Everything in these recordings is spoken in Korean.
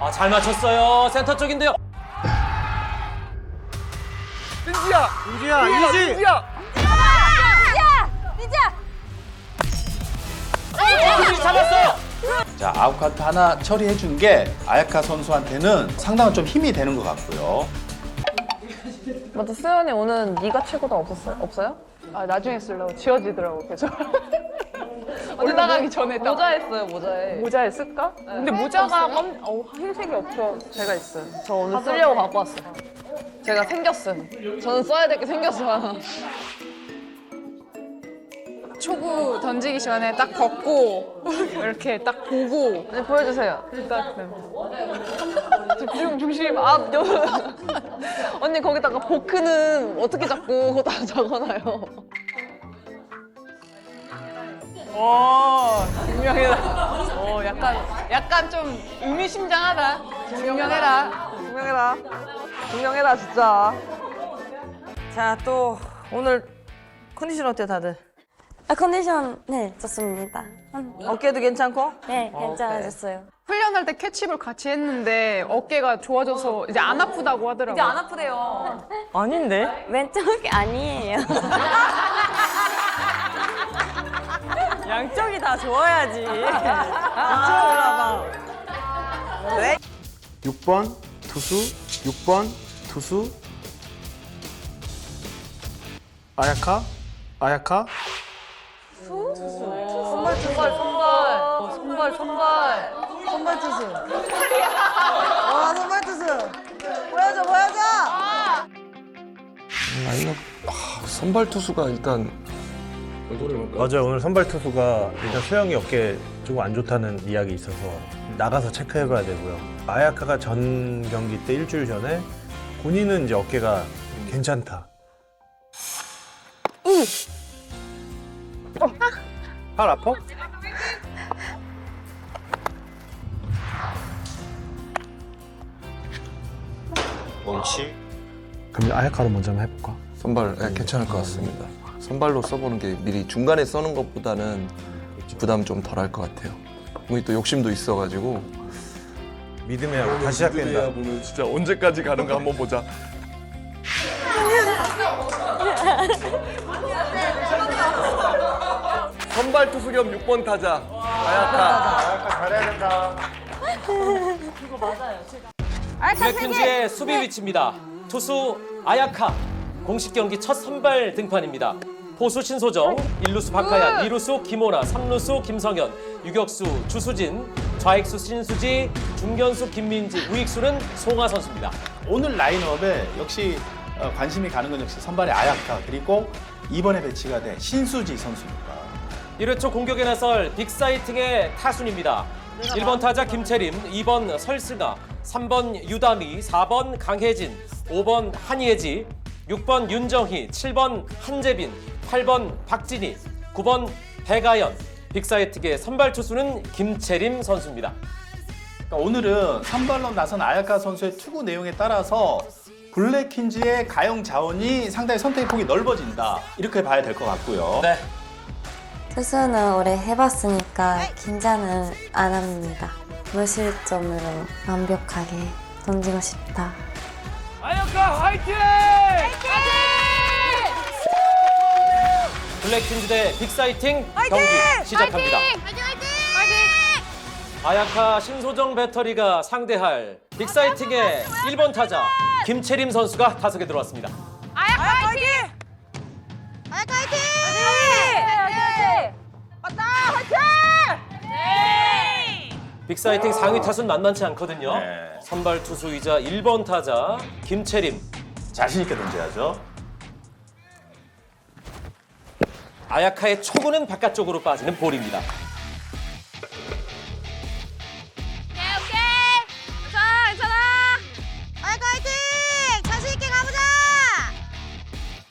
아, 잘 맞췄어요. 센터 쪽인데요. 민지야! 민지야, 이지! 민지야! 수비 잡았어요. 자, 아웃카트 하나 처리해 준 게 아야카 선수한테는 상당한 좀 힘이 되는 것 같고요. 맞아 수연이 오늘 네가 최고다 없었어요? 없어요? 아 나중에 쓰려고 지워지더라고 계속 올라가기 전에 모자했어요 모자에. 모자에 쓸까? 근데 모자가 검, 어, 흰색이 없어. 제가 있어요. 저 오늘 쓰려고 갖고 왔어요. 제가 생겼음 저는 써야 될 게 생겼어요 초구 던지기 전에 딱 걷고 이렇게 딱 보고. 네, 보여주세요. 일단 집중 중심 앞 여... 언니 거기다가 포크는 어떻게 잡고 그거 다 적어놔요 오 증명해라 어 약간 약간 좀 의미심장하다 증명해라 증명해라 증명해라 진짜 자, 또 오늘 컨디션 어때요, 다들? 아, 컨디션 네 좋습니다. 음, 어깨도 괜찮고? 네 괜찮아졌어요. 훈련할 때 캐치볼 같이 했는데 어깨가 좋아져서 이제 안 아프다고 하더라고요. 이제 안 아프대요 아닌데? 왼쪽이 아니에요. 양쪽이 다 좋아야지. 아, 6번 투수, 6번 투수. 아야카, 아야카. 선발 선발 선발 어, 선발 선발 선발 투수. 와, 선발 투수. 보여줘, 보여줘! 라인업 아, 선발 투수가 일단 맞아요. 오늘 선발 투수가 일단 수영이 어깨 조금 안 좋다는 이야기 있어서 나가서 체크해봐야 되고요. 아야카가 전 경기 때 일주일 전에 본인은 이제 어깨가 괜찮다. 팔 아파? 원치 그럼 아야카로 먼저 한번 해볼까? 선발 예, 괜찮을 것 같습니다. 선발로 써보는 게 미리 중간에 써는 것보다는 부담 좀 덜할 것 같아요. 우리 또 욕심도 있어가지고 믿음의 야구 다시 시작된다. 보면 진짜 언제까지 가는가 한번 보자. 선발 투수 겸 6번 타자 아야카. 블랙퀸즈의 수비 위치입니다. 투수 아야카 공식 경기 첫 선발 등판입니다. 포수 신소정, 일루수 박하얀, 이루수 김호나, 삼루수 김성현, 유격수 주수진, 좌익수 신수지, 중견수 김민지, 우익수는 송하 선수입니다. 오늘 라인업에 역시 어, 관심이 가는 건 역시 선발의 아야카 그리고 이번에 배치가 된 신수지 선수입니다. 1회 초 공격에 나설 빅사이팅의 타순입니다. 1번 타자 김채림, 2번 설승아, 3번 유다미, 4번 강혜진, 5번 한예지, 6번 윤정희, 7번 한재빈, 8번 박진희, 9번 배가연. 빅사이팅의 선발 투수는 김채림 선수입니다. 그러니까 오늘은 선발로 나선 아야카 선수의 투구 내용에 따라서 블랙퀸즈의 가용 자원이 상당히 선택의 폭이 넓어진다 이렇게 봐야 될 것 같고요. 네. 투수는 오래 해봤으니까 긴장은 안 합니다. 무실점으로 완벽하게 던지고 싶다. 블랙퀸즈 대 빅사이팅 경기 시작합니다. 아야카 신소정 배터리가 상대할 빅사이팅의 1번 타자 김채림 선수가 타석에 들어왔습니다. 빅사이팅 상위 타순 만만치 않거든요. 네. 선발 투수이자 1번 타자 김채림. 자신 있게 던져야죠. 아야카의 초구는 바깥쪽으로 빠지는 볼입니다.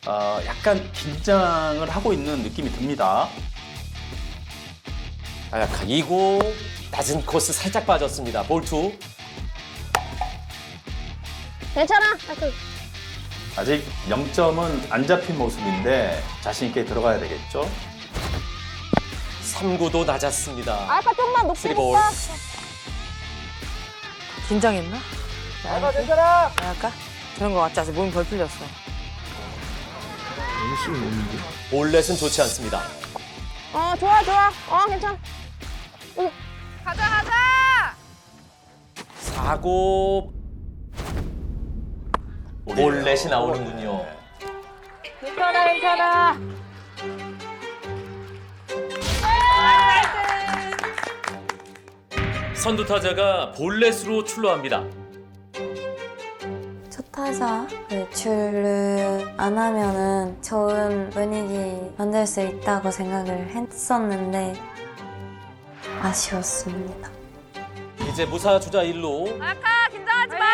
어, 약간 긴장을 하고 있는 느낌이 듭니다. 아야카 2구 낮은 코스 살짝 빠졌습니다. 볼 투. 아직 0점은 안 잡힌 모습인데 자신 있게 들어가야 되겠죠. 3구도 낮았습니다. 아야카 좀만 높게 3볼. 긴장했나? 아까 괜찮아. 아까 그런 거 같지 않아? 몸이 벌 풀렸어. 볼넷은 좋지 않습니다. 어 좋아 좋아. 어 괜찮아. 가자 가자. 사고 볼넷이 나오는군요. 괜찮아 괜찮아. 선두 타자가 볼넷으로 출루합니다. 첫 타자 외출을 안 하면은 좋은 분위기 만들 수 있다고 생각을 했었는데 아쉬웠습니다. 이제 무사 주자 1루 아까 긴장하지 마.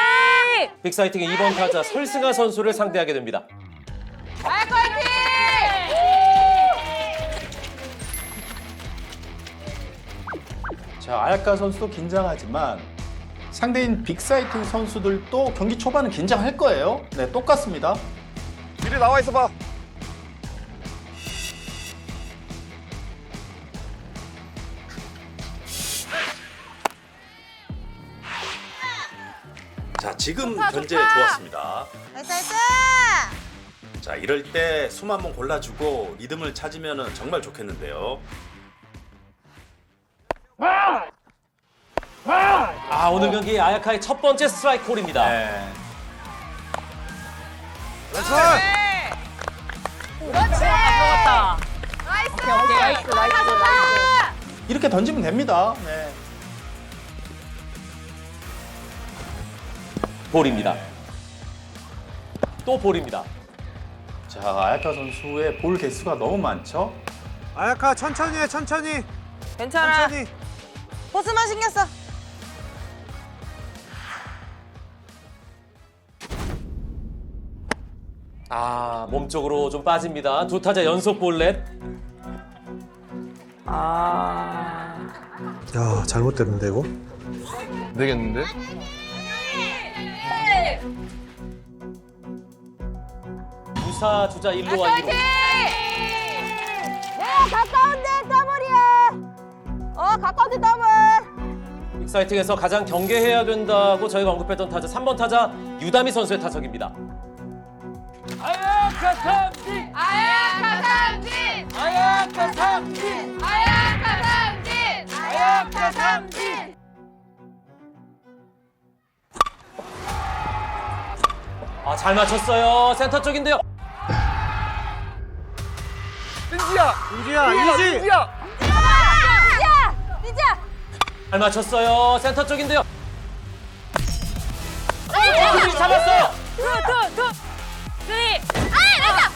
빅사이팅의 2번 타자 설승아 선수를 상대하게 됩니다. 아야카 화이팅. 자, 아야카 선수도 긴장하지만 상대인 빅사이팅 선수들도 경기 초반은 긴장할 거예요. 네, 똑같습니다. 미리 나와 있어봐. 자, 지금 좋다, 견제 좋다. 좋았습니다. 나이스 나이스. 자, 이럴 때 숨 한번 골라주고 리듬을 찾으면 정말 좋겠는데요. 아 오늘 경기 아야카의 첫 번째 스트라이크 콜입니다. 네. 그렇지. 들어갔다. 나이스. 오케이, 오케이. 나이스, 나이스, 좋다, 좋다. 이렇게 던지면 됩니다. 네. 볼입니다. 또 볼입니다. 자, 아야카 선수의 볼 개수가 너무 많죠? 아야카 천천히 해 천천히. 괜찮아. 천천히. 보스만 신경 써. 아 몸쪽으로 좀 빠집니다. 두 타자 연속 볼넷. 아. 야 잘못됐는데 이거? 안 되겠는데? 무사 주자 1루와 2루. 가까운데 더블이야. 어 가까운데 더블. 빅사이팅에서 가장 경계해야 된다고 저희가 언급했던 타자 3번 타자 유다미 선수의 타석입니다. 아야카 삼진. 아야카 삼진. 아야카 삼진. 아야카 삼진. 아 잘 맞췄어요. 센터 쪽인데요. 이지야 이지. 잘 맞췄어요. 센터 쪽인데요. 수비 잡았어요. 투투투 쓰리. 아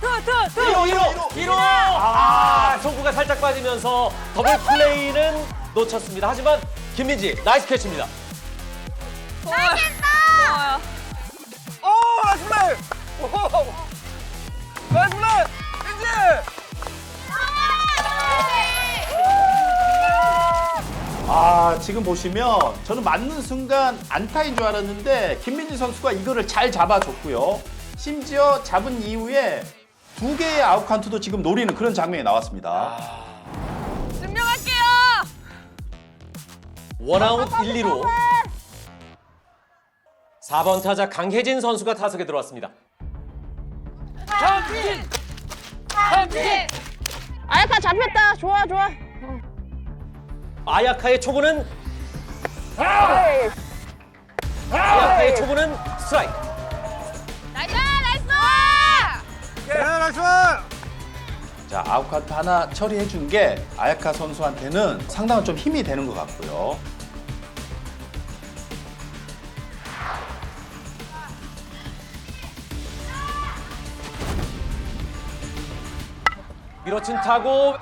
투투투 1호 1호 1호. 아 송구가 살짝 빠지면서 더블 플레이는 놓쳤습니다. 하지만 김민지 나이스 캐치입니다. 오 나이스. 이지. 아, 지금 보시면 저는 맞는 순간 안타인 줄 알았는데 김민지 선수가 이거를 잘 잡아줬고요. 심지어 잡은 이후에 두 개의 아웃 카운트도 지금 노리는 그런 장면이 나왔습니다. 증명할게요. 원아웃 1, 2로 4번 타자 강혜진 선수가 타석에 들어왔습니다. 삼진. 삼진. 아야카 잡혔다. 좋아 좋아. 아야카의 초구는 아야카의 초구는 스트라이크. 나이스 나이스. 네 나이스. 자, 아웃 카운트 하나 처리해 준 게 아야카 선수한테는 상당한 좀 힘이 되는 것 같고요. 밀어친 타고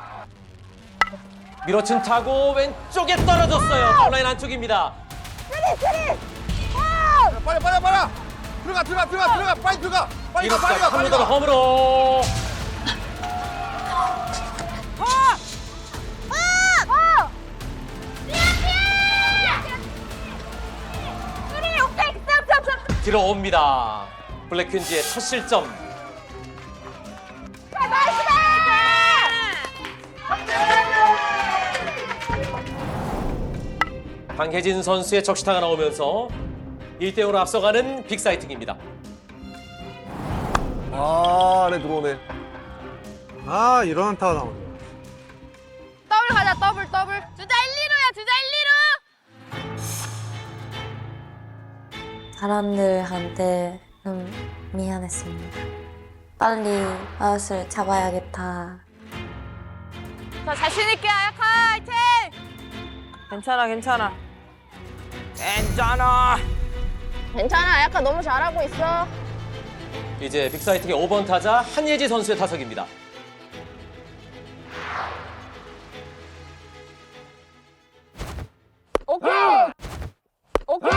밀어친 타고 왼쪽에 떨어졌어요. 파울라인 안쪽입니다. 빨리 빨리 빨리. 들어가 들어가 들어가 들어가 빨리 들어가. 빨리 가 빨리 가 빨리 가. 홈으로 들어옵니다. 블랙퀸즈의 첫 실점. 강혜진 선수의 적시타가 나오면서 1대5로 앞서가는 빅사이팅입니다. 아, 안에 들어오네. 아 이런 안타가 나오네. 더블 가자 더블 더블 주자 1, 2루야 주자 1, 2루 사람들한테 좀 미안했습니다. 빨리 아웃을 잡아야겠다. 자 자신 있게 아야카 화이팅 괜찮아 괜찮아. 괜찮아. 괜찮아 아야카 너무 잘하고 있어 이제 빅사이팅의 5번 타자 한예지 선수의 타석입니다. 오케이 오케이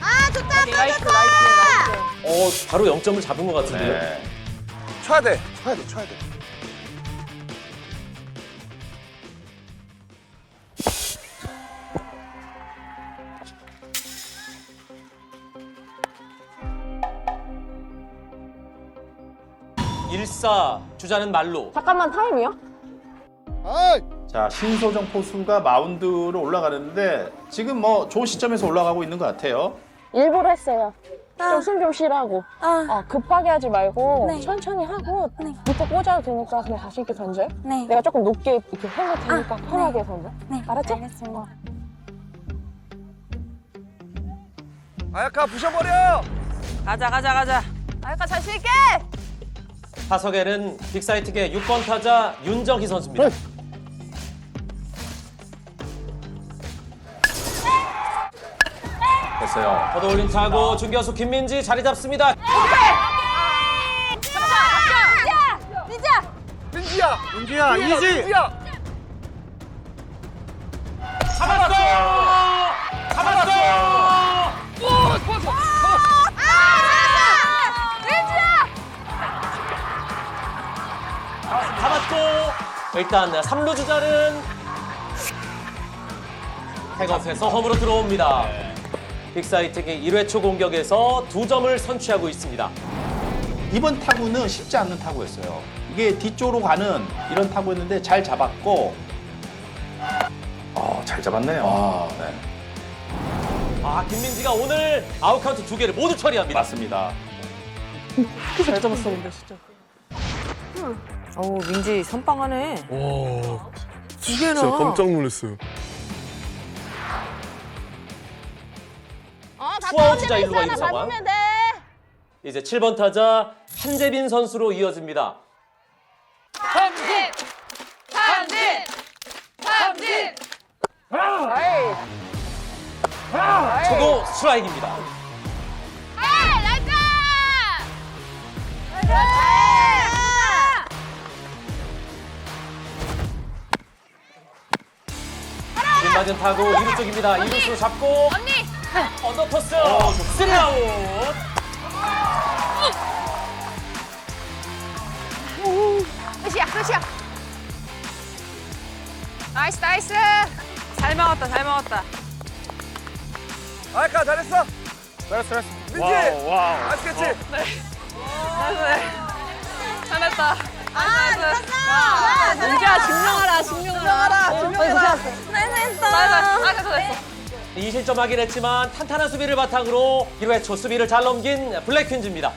아 좋다 나이스 나이스 나이스. 어, 바로 0점을 잡은 것 같은데요. 네. 쳐야 돼. 쳐야 돼. 쳐야 돼. 일사 주자는 말로 잠깐만 타임이요? 아, 자 신소정 포수가 마운드로 올라가는데 지금 뭐 좋은 시점에서 올라가고 있는 것 같아요. 일부러 했어요. 아. 좀숨 좀 쉬라고. 아, 어, 급하게 하지 말고 네. 천천히 하고 네. 밑에 꽂아도 되니까 그냥 자신 있게 던져요. 네. 내가 조금 높게 이렇게 해볼 테니까 아, 편하게 던져. 네, 알았지? 알겠습니다. 아야카 부셔버려. 가자 가자 가자. 아야카 자신 있게 타석에는 빅사이팅의 6번 타자 윤정희 선수입니다. 됐어요. 걷어올린 타구 중견수 김민지 자리 잡습니다. 민지야. 민지야 이지. 일단 3루 주자는 태업해서 홈으로 들어옵니다. 빅사이팅이 1회 초 공격에서 두 점을 선취하고 있습니다. 이번 타구는 쉽지 않는 타구였어요. 이게 뒤쪽으로 가는 이런 타구였는데 잘 잡았고, 어, 잘 잡았네요. 네, 아 김민지가 오늘 아웃카운트 두 개를 모두 처리합니다. 맞습니다. 잘 잡았었는데 진짜. 어우 민지 선빵하네. 와, 두 개나. 진짜 깜짝 놀랐어요. 어다 투아웃 주자 일루가 하나 이루 상황. 밟으면 돼 이제 7번 타자 한재빈 선수로 이어집니다. 삼진 삼진 삼진 초고 스트라이크입니다. 아 나이스 맞은 타구 2루 쪽입니다. 2루수 잡고 언니 언더토스 쓰리아웃. 끝이야 끝이야 나이스 나이스 잘 막았다 잘 막았다. 아야카 잘했어. 잘했어, 잘했어. 민지. 와우, 와우. 나이스 캐치. 잘했다. 아 잘했어 민지야 증명하라 증명하라. 증명하라. 잘했어 아 됐어 됐어. 2실점 하긴 했지만 탄탄한 수비를 바탕으로 1회 초 수비를 잘 넘긴 블랙퀸즈입니다.